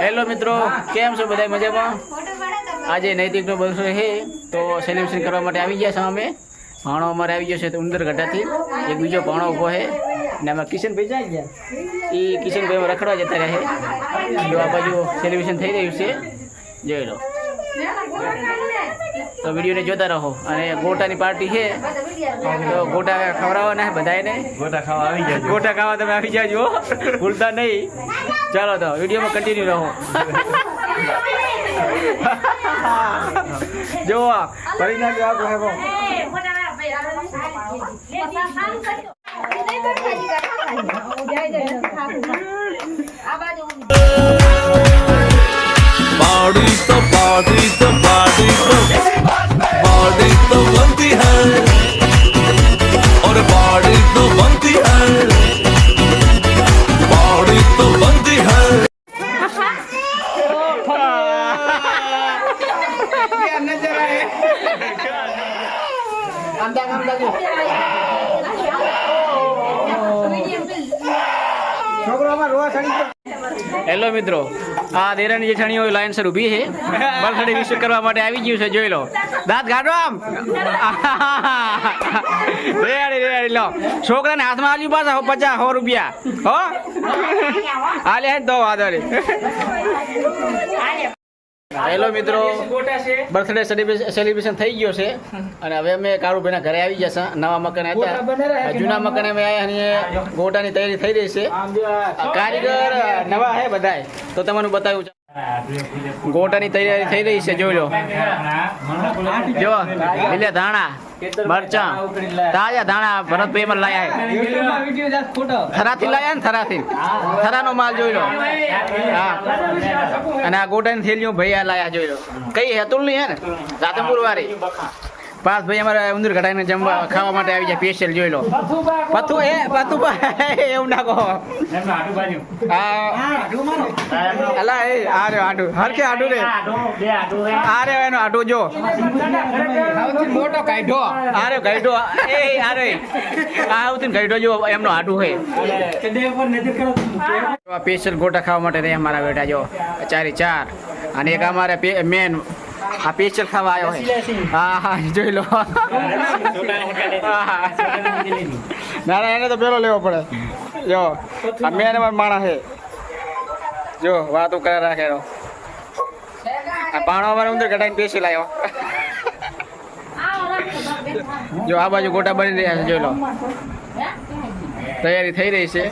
Hello મિત્રો. કેમ છો બધા મજામાં? આજે નૈતિકનો બનશો છે. તો સેલિબ્રેશન કરવા માટે આવી ગયા છે અમે. ભાણો અમારે આવી ગયો છે તો ઉંદર ગઢાથી એક બીજો ભાણો ઊભો છે. ને આમાં કિશનભાઈ જાય ગયા એ કિશનભાઈમાં રખડવા જતા રહે જો આ બાજુ સેલિબ્રેશન થઈ રહ્યું છે. જોઈ લો. તો વિડીયોને જોતા રહો. અને ગોટાની પાર્ટી છે. તો ગોટા ખવડાવવાના બધાને ગોટા ખાવા આવી જાય ગોટા ખાવા તમે આવી જાજો ભૂલતા નહીં. ચાલો તો વિડીયોમાં કન્ટિન્યુ રહો. જો ફરી નાખ્યો આખો હેકો बॉडी હેલો મિત્રો, આ દેરાની લાઈન સર ઊભી છે. બર્થડે વિશ કરવા માટે આવી ગયું છે, જોઈ લો. દાંત ગાડો આમ. રેડી રેડી લો. છોકરાને હાથમાં આલ્યું પાછા પચાસ સો રૂપિયા. હો? હાલે તો દો વાદળી હેલો મિત્રો. બર્થડે સેલિબ્રેશન થઈ ગયો છે. અને હવે અમે કાળુભાઈના ઘરે આવી ગયા છે. નવા મકાન હતા. જૂના મકાન અમે આવ્યા અને ગોટાની તૈયારી થઈ રહી છે. કારીગર નવા હે બધાય. તો તમને બતાવ્યું છે. ગોટાની તૈયારી થઈ રહી છે, જોઈ લો. જો એટલે ધાણા, મરચાં, તાજા ધાણા ભરતભાઈ માં લાયા થરાથી લાયા ને થરાથી. થરાનો માલ જોઈ લો. હા. અને આ ગોટાની થેલીઓ ભાઈ આ લાયા, જોઈ લો. કઈ હેતુલની હે ને? રાધનપુર વાળી. પાસ ભાઈ અમારે ઉંદર ઘટાઈને જમવા ખાવા માટે આવી જાય સ્પેશિયલ જોઈ લો. પથુ એ પથુ એવું ના કહો. અલા એ આ રે? આડું હરખે આડું રે. આ રે એનો આડું જો. મોટો કાઢો. આ રે કાઢો. એ આ રે આ આવતી કાઢો જો એમનો આડું હે. આ સ્પેશિયલ ગોટા ખાવા માટે રે અમારા બેટા જો. ચારે ચાર. અને એક અમારે મેન આ સ્પેશિયલ ખાવા આવ્યો હે. હા હા જોઈ લો. હા, હા. ના ના એને તો પેલો લેવો પડે. જો આ મેન માણસ છે જો વાતો કરે રાખે એનો. આ પાણો અમારે અંદર ઘટાઈને પેશી લાવ્યો જો આ બાજુ ગોટા બની રહ્યા છે જોઈ લો. તૈયારી થઈ રહી છે.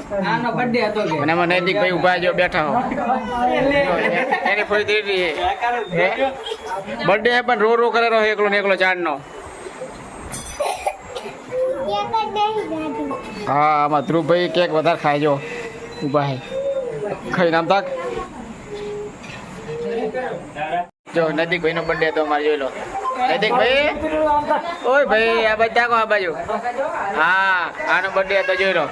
અને એમાં નૈતિકભાઈ ઊભા જો બેઠા હો. એની ફોઈ થઈ રહી બર્થડે પણ રો રો કરે રહો એકલો ને એકલો ચાંદનો. હા આમાં ધ્રુવભાઈ કેક વધારે ખાજો ઊભા હે. ખાઈ નામ તક. જો નૈતિકભાઈ નો બર્થડે તો અમારે જોઈ લો. નૈતિકભાઈ ઓય ભાઈ આ બધા કો આ બાજુ. હા આનો બર્થડે તો જોઈ લો.